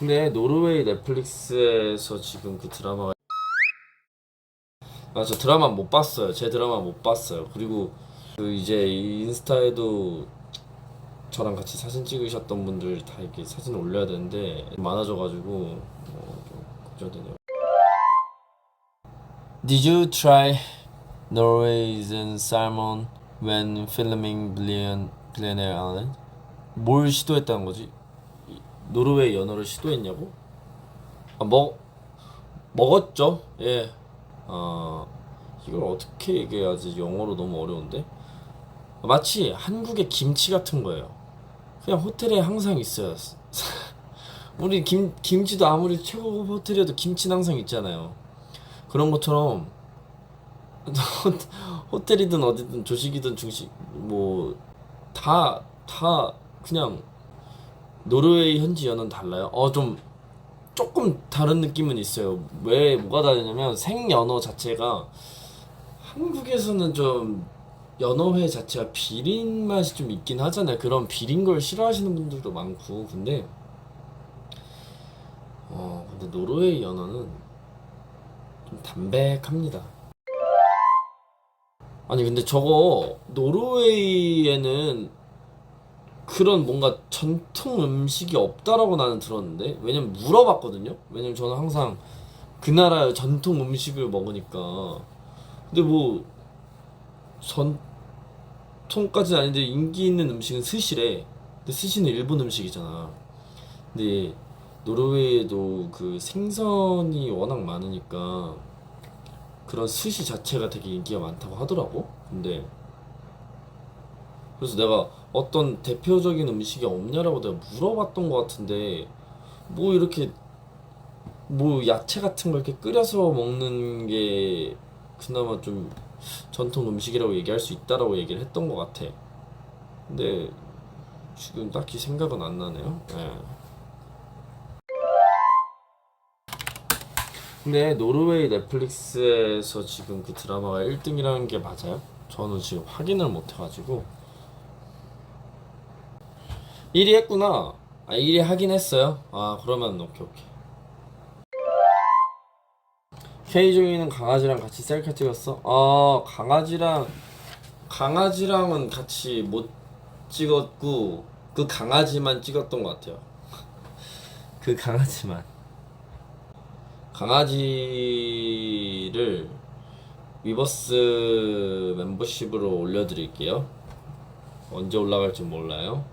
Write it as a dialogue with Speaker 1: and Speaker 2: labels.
Speaker 1: 근데 노르웨이 넷플릭스에서 지금 그 드라마가 아 저 드라마 못 봤어요. 제 드라마 못 봤어요. 그리고 그 이제 인스타에도 저랑 같이 사진 찍으셨던 분들 다 이렇게 사진 올려야 되는데 많아져가지고 어, 좀 걱정되네요. Did you try Norwegian salmon when filming Billion Billionaire Island? 뭘 시도했다는 거지? 이- 노르웨이 연어를 시도했냐고? 아, 먹 먹었죠. 예. 아 이걸 어떻게 얘기해야지 영어로 너무 어려운데? 마치 한국의 김치 같은 거예요. 그냥 호텔에 항상 있어요. 우리 김 김치도 아무리 최고급 호텔이어도 김치는 항상 있잖아요. 그런 것처럼 호텔이든 어디든 조식이든 중식 뭐 다 다 그냥 노르웨이 현지 연어는 달라요. 어 좀 조금 다른 느낌은 있어요. 왜 뭐가 다르냐면 생연어 자체가 한국에서는 좀 연어회 자체가 비린 맛이 좀 있긴 하잖아요. 그런 비린 걸 싫어하시는 분들도 많고 근데 어 근데 노르웨이 연어는 좀 담백합니다. 아니 근데 저거 노르웨이에는 그런 뭔가 전통 음식이 없다라고 나는 들었는데 왜냐면 물어봤거든요. 왜냐면 저는 항상 그 나라의 전통 음식을 먹으니까 근데 뭐 전통까지는 아닌데 인기 있는 음식은 스시래. 근데 스시는 일본 음식이잖아. 근데 노르웨이에도 그 생선이 워낙 많으니까 그런 스시 자체가 되게 인기가 많다고 하더라고. 근데 그래서 내가 어떤 대표적인 음식이 없냐라고 내가 물어봤던 것 같은데 뭐 이렇게 뭐 야채 같은 걸 이렇게 끓여서 먹는 게 그나마 좀 전통 음식이라고 얘기할 수 있다라고 얘기를 했던 것 같아. 근데 지금 딱히 생각은 안 나네요. 예. 근데 노르웨이 넷플릭스에서 지금 그 드라마가 1등이라는 게 맞아요? 저는 지금 확인을 못 해가지고 1위 했구나. 아 1위 하긴 했어요. 아 그러면 오케이 오케이. K종이는 강아지랑 같이 셀카 찍었어? 아 강아지랑 강아지랑은 같이 못 찍었고 그 강아지만 찍었던 것 같아요. 그 강아지만. 강아지를 위버스 멤버십으로 올려드릴게요. 언제 올라갈지 몰라요.